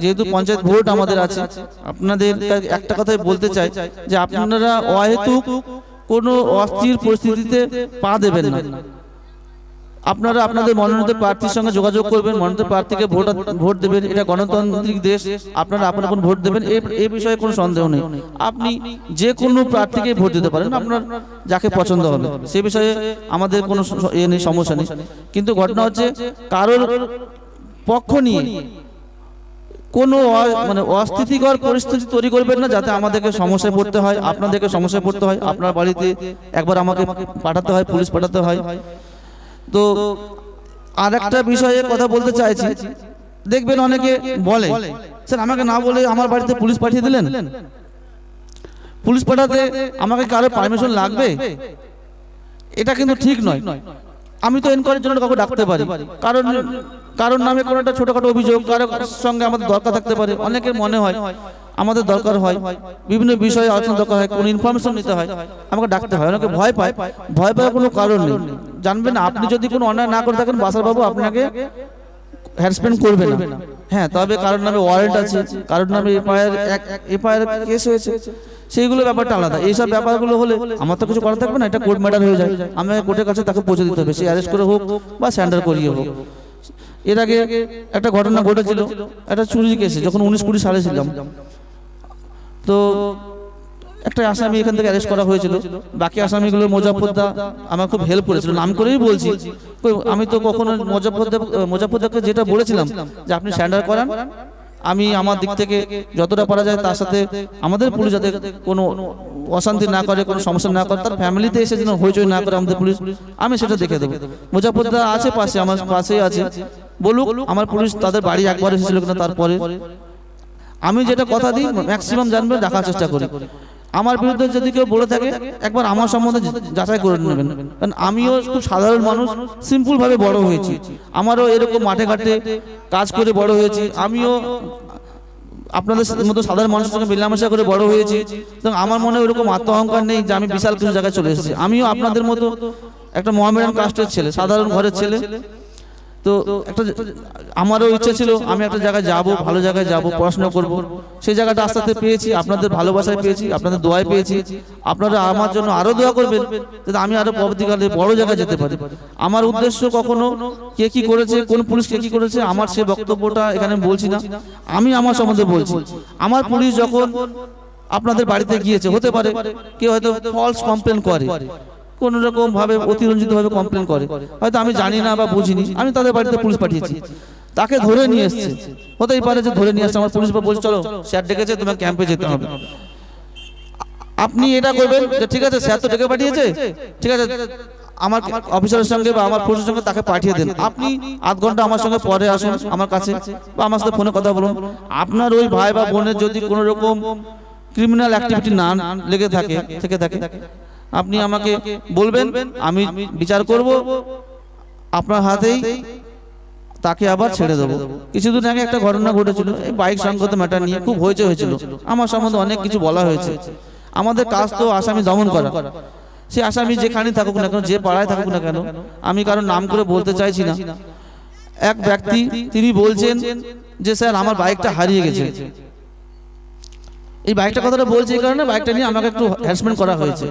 যেহেতু পঞ্চায়েত ভোট আমাদের আছে, আপনাদের একটা কথাই বলতে চাই, যে আপনারা অহেতুক কোনো অস্থির পরিস্থিতিতে পা দেবেন না। আপনারা আপনাদের মনোনীত প্রার্থীর সঙ্গে যোগাযোগ করবেন, মনোনীত প্রার্থীকে ভোট ভোট দেবেন, এটা গণতান্ত্রিক দেশ, আপনারা আপনার আপন ভোট দেবেন এই বিষয়ে কোনো সন্দেহ নেই। আপনি যে কোনো প্রার্থীকে ভোট দিতে পারেন, আপনার যাকে পছন্দ হবে, সে বিষয়ে আমাদের কোনো এ নেই, সমস্যা নেই। কিন্তু ঘটনা হচ্ছে, কারোর পক্ষ নিয়ে কোনো মানে অস্থিতিকর পরিস্থিতি তৈরি করবেন না যাতে আমাদেরকে সমস্যায় পড়তে হয়, আপনাদেরকে সমস্যায় পড়তে হয়, আপনার বাড়িতে একবার আমাকে পাঠাতে হয়, পুলিশ পাঠাতে হয়। তো আর একটা বিষয়ে কথা বলতে চাইছি। দেখবেন অনেকে বলে, স্যার, আমাকে না বলে আমার বাড়িতে পুলিশ পাঠিয়ে দিলেন? পুলিশ পাঠাতে আমাকে কারও পারমিশন লাগবে? এটা কিন্তু ঠিক নয়। আমি তো এনকোয়ারির জন্য কাউকে ডাকতে পারি। কারণ কারণ নামে কোনো একটা ছোটোখাটো অভিযোগ কারোর সঙ্গে আমাদের দরকার থাকতে পারে। অনেকের মনে হয় আমাদের দরকার হয়, বিভিন্ন বিষয়ে আলোচনা দরকার হয়, কোনো ইনফরমেশন নিতে হয়, আমাকে ডাকতে হয়। অনেকে ভয় পায়। ভয় পাওয়ার কোনো কারণ নেই। জানবেন আপনি যদি কোনো অন্যায় না করে থাকেন, বাসার বাবু আপনাকে হ্যারাসমেন্ট করবে না। হ্যাঁ তবে কারোর নামে ওয়ারেন্ট আছে কারোর নামে এফআইআর এক এফআইআর কেস হয়েছে। সেইগুলো ব্যাপারটা আলাদা। এইসব ব্যাপারগুলো হলে আমার তো কিছু করা থাকবে না এটা কোর্ট ম্যাটার হয়ে যায়। আমি কোর্টের কাছে তাকে পৌঁছে দিতে হবে। সে অ্যারেস্ট করে হোক বা স্যান্ডার করিয়ে হোক। এর আগে একটা ঘটনা ঘটেছিল একটা চুরি কেসে যখন উনিশ কুড়ি সালে ছিলাম। তো একটা আসামি এখান থেকে অ্যারেস্ট করা হয়েছিল। বাকি আসামিগুলো মোজাফরদা আমার খুব হেল্প করেছিল। নাম করেই বলছি। আমি তো কখনো মোজাফরদা মোজাফরদাকে যেটা বলেছিলাম যে আপনি স্যান্ডার করান, আমি আমার দিক থেকে যতটা পারা যায় তার সাথে আমাদের পুলিশ যাতে কোনো অশান্তি না করে, কোনো সমস্যা না করে, তার ফ্যামিলিতে এসে যেন হইচই না করে আমাদের পুলিশ, আমি সেটা দেখে দেবো। মুজাফরদা আছে পাশে, আমার পাশেই আছে। বলুক, আমার পুলিশ তাদের বাড়ি একবার এসেছিল কিনা তারপরে। আমি যেটা কথা দিই ম্যাক্সিমাম জানবে দেখার চেষ্টা করি। আমার বিরুদ্ধে যদি কেউ বলে থাকে একবার আমার সম্বন্ধে যাচাই করে নেবেন। কারণ আমিও খুব সাধারণ মানুষ সিম্পল ভাবে বড় হয়েছি। আমারও এরকম মাঠে ঘাটে কাজ করে বড় হয়েছি। আমিও আপনাদের মতো সাধারণ মানুষের সঙ্গে মেলামেশা করে বড় হয়েছি। এবং আমার মনে ওরকম আত্ম অহংকার নেই যে আমি বিশাল কিছু জায়গায় চলে এসেছি। আমিও আপনাদের মতো একটা মহামেডান কাস্টের ছেলে সাধারণ ঘরের ছেলে। তো একটা আমারও ইচ্ছা ছিল, আমি একটা জায়গায় যাব, ভালো জায়গায় যাব, পড়াশোনা করব। সেই জায়গাটা আস্তে আস্তে পেয়েছি, আপনাদের ভালোবাসায় পেয়েছি, আপনাদের দোয়ায় পেয়েছি। আপনারা আমার জন্য আরও দোয়া করবেন, যাতে আমি আরও পরবর্তীকালে বড় জায়গায় যেতে পারি। আমার উদ্দেশ্য কখনো কে কি করেছে, কোন পুলিশ কে কি করেছে, আমার সে বক্তব্যটা এখানে বলছি না। আমি আমার সম্বন্ধে বলছি। আমার পুলিশ যখন আপনাদের বাড়িতে গিয়েছে, হতে পারে, কেউ হয়তো ফলস কমপ্লেন করে। কোন রকম ভাবে অতিরঞ্জিত ভাবে কমপ্লেন করে। হয়তো আমি জানি না বা বুঝিনি। আমি তাদের বাড়িতে পুলিশ পাঠিয়েছি। তাকে ধরে নিয়ে এসছে। হতেই পারে যে ধরে নিয়ে আসছে আমার পুলিশ বলছে চলো স্যার ডেকেছে তোমার ক্যাম্পে যেতে হবে। আপনি এটা করবেন যে ঠিক আছে স্যার তো ডেকে পাঠিয়েছে। ঠিক আছে আমার অফিসারের সঙ্গে বা আমার পুলিশের সঙ্গে তাকে পাঠিয়ে দেন। আপনি আধ ঘণ্টা আমার সঙ্গে পরে আসুন আমার কাছে বা আমার সাথে ফোনে কথা বলুন। আপনার ওই ভাই বা বোনের যদি কোনো রকম ক্রিমিনাল অ্যাক্টিভিটি না লেগে থাকে থেকে থাকে। আপনি আমাকে বলবেন আমি বিচার করব। আপনার হাতেই তাকে আবার ছেড়ে দেবো। কিছুদিন আগে একটা ঘটনা ঘটেছিল। এই বাইক সংগত ম্যাটার নিয়ে খুব হয়েছে হয়েছিল। আমার সম্বন্ধে অনেক কিছু বলা হয়েছে। আমাদের কাজ তো আসামি দমন করা। সে আসামি যেখানে থাকুক না কেন যে পাড়ায় থাকুক না কেন আমি কারণ নাম করে বলতে চাইছি না। এক ব্যক্তি তিনি বলছেন যে স্যার আমার বাইকটা হারিয়ে গেছে। এই বাইকটা কথাটা বলছে এই কারণে বাইকটা নিয়ে আমাকে একটু হ্যারাসমেন্ট করা হয়েছে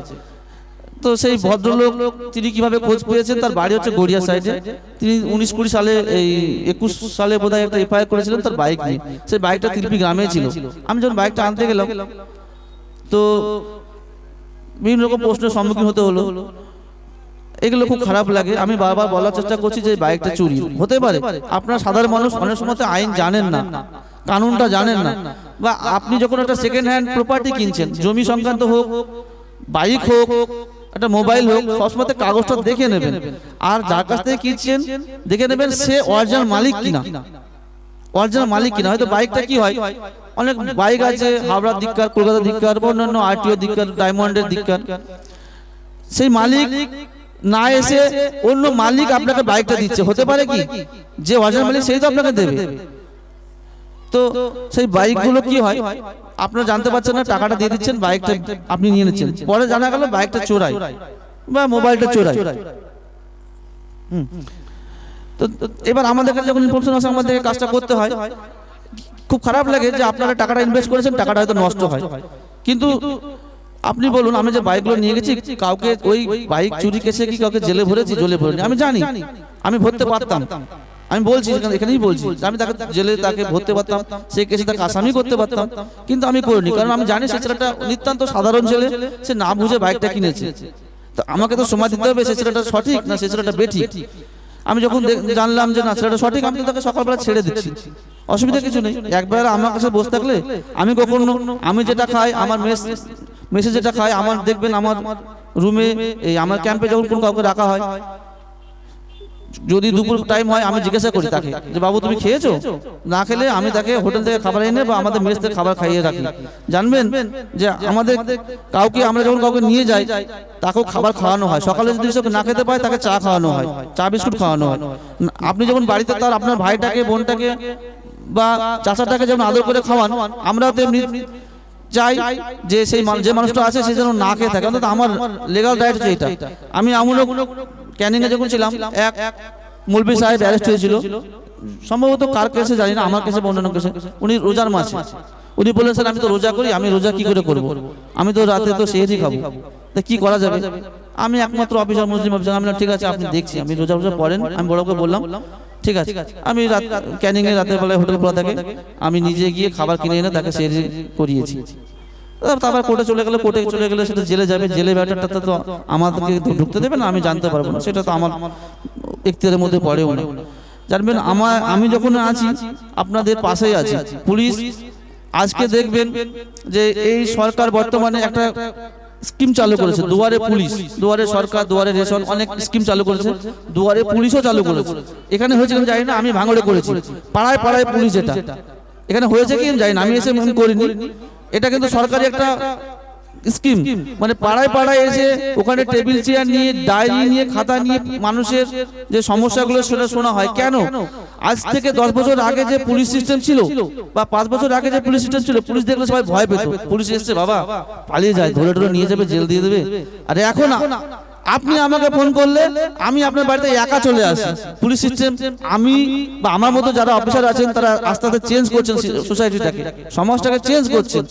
তো সেই ভদ্রলোক তিনি কীভাবে খোঁজ পেয়েছেন? তার বাড়ি হচ্ছে গড়িয়া সাইডে তিনি উনিশ কুড়ি সালে এই একুশ সালে বোধহয় একটা এফআইআর করেছিলেন তার বাইক নিয়ে। সেই বাইকটা তিলপি গ্রামে ছিল। আমি যখন বাইকটা আনতে গেলাম তো বিভিন্ন রকম প্রশ্নের সম্মুখীন হতে হলো। এগুলো খুব খারাপ লাগে। আমি বারবার বলার চেষ্টা করছি যে বাইকটা চুরি। হতে পারে। আপনার সাধারণ মানুষ অনেক সময় আইন জানেন না। কানুনটা জানেন না। বা আপনি যখন একটা সেকেন্ড হ্যান্ড প্রপার্টি কিনছেন জমি সংক্রান্ত হোক বাইক হোক একটা মোবাইল হোক সবসময় কাগজটা দেখে নেবেন। আর যার কাছ থেকে কিনছেন দেখে নেবেন সে অরিজিনাল মালিক কিনা। অরিজিনাল মালিক কিনা। হয়তো বাইকটা কি হয়? অনেক বাইক আছে হাওড়ার দিককার কলকাতার দিককার বা অন্যান্য আরটিও দিককার ডায়মন্ডের দিককার। সেই মালিক না এসে অন্য মালিক আপনাকে বাইকটা দিচ্ছে। হতে পারে কি? যে অরিজিনাল মালিক সেই তো আপনাকে দেবে। তো সেই বাইকগুলো কি হয়? আপনারা জানতে পারছেন না টাকাটা দিয়ে দিচ্ছেন বাইকটা আপনি নিয়ে নিচ্ছেন। পরে জানা গেল বাইকটা চোরাই বা মোবাইলটা চোরাই। হুম। তো এবার আমাদের কাছে যখন ইনফরমেশন আসে আমাদের কাজটা করতে হয়। খুব খারাপ লাগে যে আপনারা টাকাটা ইনভেস্ট করেছেন টাকাটা হয়তো নষ্ট হয়। কিন্তু আপনি বলুন আমি যে বাইকগুলো নিয়ে গেছি কাউকে ওই বাইক চুরি কেসে কি কাউকে জেলে ভরেছি? জেলে ভরিনি। আমি জানি। আমি ভরতে পারতাম। আমি বলছি এখানেই বলছি। আমি তাকে জেলে তাকে ভরতে পারতাম সেই কেসে তাকে আসামি করতে পারতাম কিন্তু আমি করিনি কারণ আমি জানি সে ছেলেটা নিতান্ত সাধারণ ছেলে। সে না বুঝে বাইকটা কিনেছে। তো আমাকে তো সময় দিতে হবে সে ছেলেটা সঠিক না সে ছেলেটা বেঠিক? আমি যখন জানলাম যে না ছেলেটা সঠিক আমি তাকে সকালবেলা ছেড়ে দিচ্ছি। অসুবিধা কিছু নেই। একবার আমার কাছে বসে থাকলে আমি কখনো আমি যেটা খাই আমার মেস মেসে যেটা খাই আমার দেখবেন আমার রুমে এই আমার ক্যাম্পে যখন কোনো কাউকে রাখা হয় যদি দুপুর টাইম হয় আমি জিজ্ঞাসা করি তাকে যে বাবু তুমি খেয়েছো? না খেলে আমি তাকে হোটেল থেকে খাবার এনে বা আমাদের মেস থেকে খাবার খাইয়ে রাখি। জানবেন যে আমাদের কাউকে আমরা যখন কাউকে নিয়ে যাই তাকেও খাবার খাওয়ানো হয়। সকালে যদি সে না খেতে পায় তাকে চা খাওয়ানো হয় চা বিস্কুট খাওয়ানো হয়। আপনি যখন বাড়িতে তার আপনার ভাইটাকে বোনটাকে বা চাচাটাকে যেমন আদর করে খাওয়ান আমরাও তেমনি চাই যে সেই যে মানুষটা আছে সে যেন না খেয়ে থাকে। অন্তত আমার লিগাল রাইট হচ্ছে এটা। আমি আমূলক ক্যানিং এ যখন ছিলাম এক মুলবি সাহেব অ্যারেস্ট হয়েছিল। সম্ভবত কার কেসে জানি না আমার কেসে বা অন্যান্য কেসে। উনি রোজার মাসে। উনি বললেন স্যার আমি তো রোজা করি আমি রোজা কি করে করব? আমি তো রাতে তো সেহেরি খাব। তা কি করা যাবে? আমি একমাত্র অফিসার মুসলিম অফিসার। আমি ঠিক আছে আপনি দেখছি। আমি রোজা রোজা পড়েন আমি বড়কে বললাম ঠিক আছে। আমি রাত ক্যানিং এ রাতের বেলায় হোটেল খোলা থাকে। আমি নিজে গিয়ে খাবার কিনে এনে তাকে সেহেরি করিয়েছি। তারপর কোর্টে চলে গেলে, কোর্টে চলে গেলে সেটা জেলে যাবে, জেলে ব্যাটারটা তো আমাদেরকে ঢুকতে দেবে না, আমি জানতে পারব না। সেটা তো আমার ইখতিয়ারের মধ্যে পড়েও না। জানবেন আমার, আমি যখন আছি, আপনাদের পাশেই আছি। পুলিশ আজকে দেখবেন যে এই সরকার বর্তমানে একটা স্কিম চালু করেছে, দুয়ারে পুলিশ। দুয়ারে সরকার, দুয়ারে রেশন, অনেক স্কিম চালু করেছে। দুয়ারে পুলিশও চালু করেছে। এখানে হয়েছে কিনা জানি না, আমি ভাঙড়ে করেছি। পাড়ায় পাড়ায় পুলিশ এটা। এখানে হয়েছে কি আমি জানি না, আমি এসে আমি করিনি। এটা কিন্তু সরকারি একটা স্কিম। মানে পাড়ায় পাড়ায় এসে ওখানে টেবিল চেয়ার নিয়ে ডায়েরি নিয়ে খাতা নিয়ে মানুষের যে সমস্যাগুলো সেটা শোনা হয়। কেন? আজ থেকে দশ বছর আগে যে পুলিশ সিস্টেম ছিল বা পাঁচ বছর আগে যে পুলিশ সিস্টেম ছিল পুলিশ দেখলে সবাই ভয় পেত। পুলিশ এসছে বাবা পালিয়ে যায় ধরে ধরে নিয়ে যাবে জেল দিয়ে দেবে। আর এখন আপনি আমাকে ফোন করলে আমি আপনার বাড়িতে একা চলে আসি। পুলিশ সিস্টেম আমি বা আমার মতো যারা অফিসার আছেন তারা আস্তে আস্তে চেঞ্জ করছেন সোসাইটিটাকে সমাজটাকে চেঞ্জ করছেন।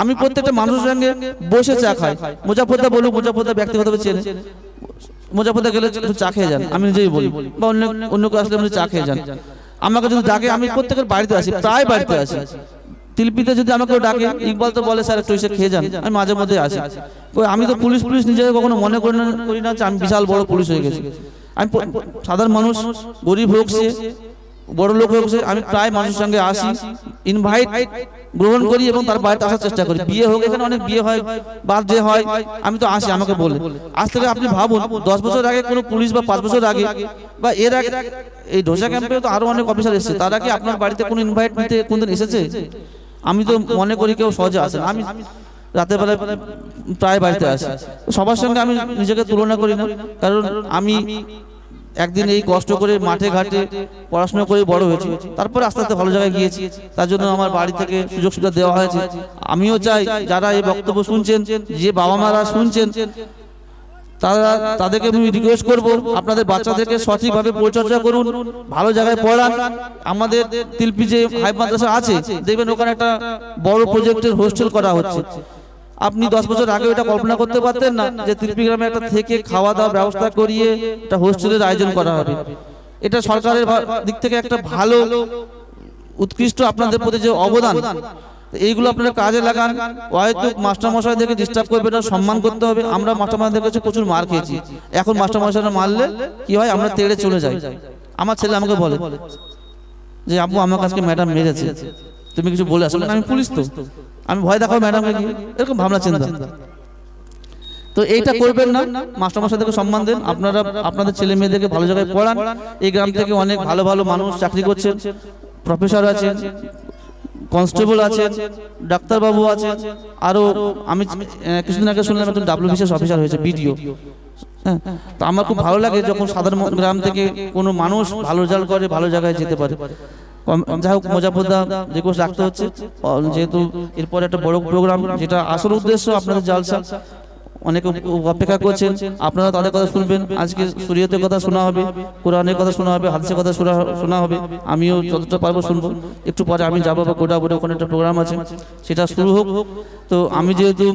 আমি প্রত্যেকটা মানুষের সঙ্গে বসে চা খাই। মুজাফরদা বলুক মুজাফরদা ব্যক্তিগতভাবে চেনে। মুজাফরদা গেলে চা খেয়ে যান। আমি নিজেই বলি। বা অন্য অন্য কেউ আসলে আপনি চা খেয়ে যান। আমাকে যদি ডাকে আমি প্রত্যেকের বাড়িতে আসি প্রায় বাড়িতে আসি। তিলপিতে যদি আমাকে ডাকে ইকবাল তো বলে স্যার একটু এসে খেয়ে যান। আমি মাঝে মধ্যে আসি। আমি তো পুলিশ পুলিশ নিজেকে কখনো মনে করি না করি না যে আমি বিশাল বড় পুলিশ হয়ে গেছি। আমি সাধারণ মানুষ গরিব হোক সে বড় লোক হোক সে আমি প্রায় মানুষের সঙ্গে আসি ইনভাইট গ্রহণ করি এবং তার বাড়িতে আসার চেষ্টা করি। বিয়ে হোক এখানে অনেক বিয়ে হয় বার্থডে হয় আমি তো আসি আমাকে বলে। আজ থেকে আপনি ভাবুন দশ বছর আগে কোনো পুলিশ বা পাঁচ বছর আগে বা এর আগে এই ঢোসা ক্যাম্পে তো আরও অনেক অফিসার এসেছে। তারা কি আপনার বাড়িতে কোনো ইনভাইট নিতে কোনদিন এসেছে? আমি তো মনে করি কেউ সহজে আসে। আমি রাতের বেলায় প্রায় বাড়িতে আসি। সবার সঙ্গে আমি নিজেকে তুলনা করি না। কারণ আমি একদিন এই কষ্ট করে মাঠে ঘাটে পড়াশোনা করে বড় হয়েছি। তারপরে আস্তে আস্তে ভালো জায়গায় গিয়েছি। তার জন্য আমার বাড়ি থেকে সুযোগ সুবিধা দেওয়া হয়েছে। আমিও চাই যারা এই বক্তব্য শুনছেন যে বাবা মারা শুনছেন তারা তাদেরকে আমি রিকোয়েস্ট করব, আপনাদের বাচ্চাদেরকে সঠিকভাবে পরিচর্যা করুন, ভালো জায়গায় পড়ান। আমাদের তিলপি যে হাই মাদ্রাসা আছে, দেখবেন ওখানে একটা বড় প্রজেক্টের হোস্টেল করা হচ্ছে। আপনি দশ বছর আগে এটা কল্পনা করতে পারতেন না যে তিলপি গ্রামে একটা থেকে খাওয়া দাওয়ার ব্যবস্থা করিয়ে একটা হোস্টেলের আয়োজন করা হবে। এটা সরকারের দিক থেকে একটা ভালো, উৎকৃষ্ট আপনাদের প্রতি যে অবদান এইগুলো আপনারা কাজে লাগান। হয়তো মাস্টার মশাইদেরকে ডিস্টার্ব করবে না সম্মান করতে হবে। আমরা মাস্টার মশাইদের কাছে প্রচুর মার খেয়েছি। এখন মাস্টার মশাইরা মারলে কি হয়? আমরা তেড়ে চলে যাই। আমার ছেলে আমাকে বলে যে, আব্বু, আমার কাছকে ম্যাডাম মেরেছে। তুমি কিছু বলে আসলে আমি পুলিশ তো। আমি ভয় দেখাবো ম্যাডামকে এরকম ভাবনা চিন্তা। তো এইটা করবেন না। মাস্টার মশাইদেরকে সম্মান দেন। আপনারা, আপনাদের ছেলে মেয়েদেরকে ভালো জায়গায় পড়ান। এই গ্রাম থেকে অনেক ভালো ভালো মানুষ চাকরি করছেন। প্রফেসর আছেন। কনস্টেবল আছেন ডাক্তারবাবু আছে আরও আমি কিছুদিন আগে শুনলাম একজন ডাব্লিউ বিশেষ অফিসার হয়েছে বিডিও হ্যাঁ তো আমার খুব ভালো লাগে যখন সাধারণ গ্রাম থেকে কোনো মানুষ ভালো রেজাল্ট করে ভালো জায়গায় যেতে পারে। যাই হোক মজাপুরদা রিকোয়েস্ট রাখতে হচ্ছে। যেহেতু এরপর একটা বড় প্রোগ্রাম যেটা আসল উদ্দেশ্য আপনাদের জালসা। অনেকে অপেক্ষা করছেন। আপনারা তাদের কথা শুনবেন। আজকে শরীয়তের কথা শোনা হবে কোরআনের কথা শোনা হবে হাদিসের কথা শোনা শোনা হবে। আমিও যতটা পারব শুনব। একটু পরে আমি যাব বা গোটা বোটা ওখানে একটা প্রোগ্রাম আছে। সেটা শুরু হোক। তো আমি যেহেতু